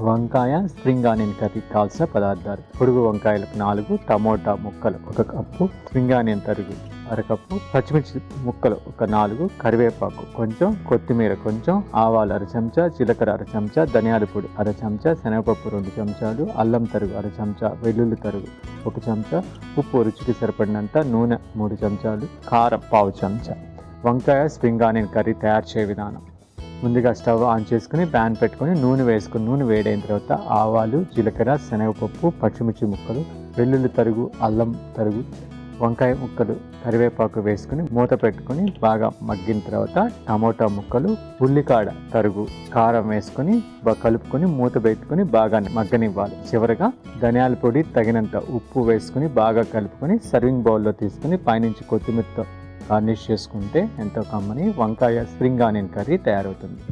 వంకాయ spring onion curry కావాల్సిన పదార్థాలు. పొడుగు వంకాయలకు నాలుగు టమోటా ముక్కలు ఒక కప్పు స్ప్రింగ్ ఆనియన్ తరుగు అరకప్పు పచ్చిమిర్చి ముక్కలు ఒక నాలుగు కరివేపాకు కొంచెం కొత్తిమీర కొంచెం ఆవాలు అర చెంచా జీలకర్ర అర చెంచా ధనియాల పొడి అర చెంచా శనగపప్పు రెండు చెంచాలు అల్లం తరుగు అర చెంచా వెల్లుల్లి తరుగు ఒక చెంచా ఉప్పు రుచికి సరిపడినంత నూనె మూడు చెంచాలు కారం పావు చెంచా. వంకాయ స్ప్రింగ్ ఆనియన్ కర్రీ తయారు చేయ విధానం. ముందుగా స్టవ్ ఆన్ చేసుకుని ప్యాన్ పెట్టుకొని నూనె వేసుకుని నూనె వేడైన తర్వాత ఆవాలు జీలకర్ర శనగపప్పు పచ్చిమిర్చి ముక్కలు వెల్లుల్లి తరుగు అల్లం తరుగు వంకాయ ముక్కలు కరివేపాకు వేసుకుని మూత పెట్టుకొని బాగా మగ్గిన తర్వాత టమోటా ముక్కలు ఉల్లికాడ తరుగు కారం వేసుకొని కలుపుకొని మూత పెట్టుకొని బాగా మగ్గనివ్వాలి. చివరగా ధనియాల పొడి తగినంత ఉప్పు వేసుకుని బాగా కలుపుకొని సర్వింగ్ బౌల్లో తీసుకుని పైనుంచి కొత్తిమీరతో గార్నిష్ చేసుకుంటే ఎంతో కమ్మని వంకాయ స్ప్రింగ్ ఆనియన్ కర్రీ తయారవుతుంది.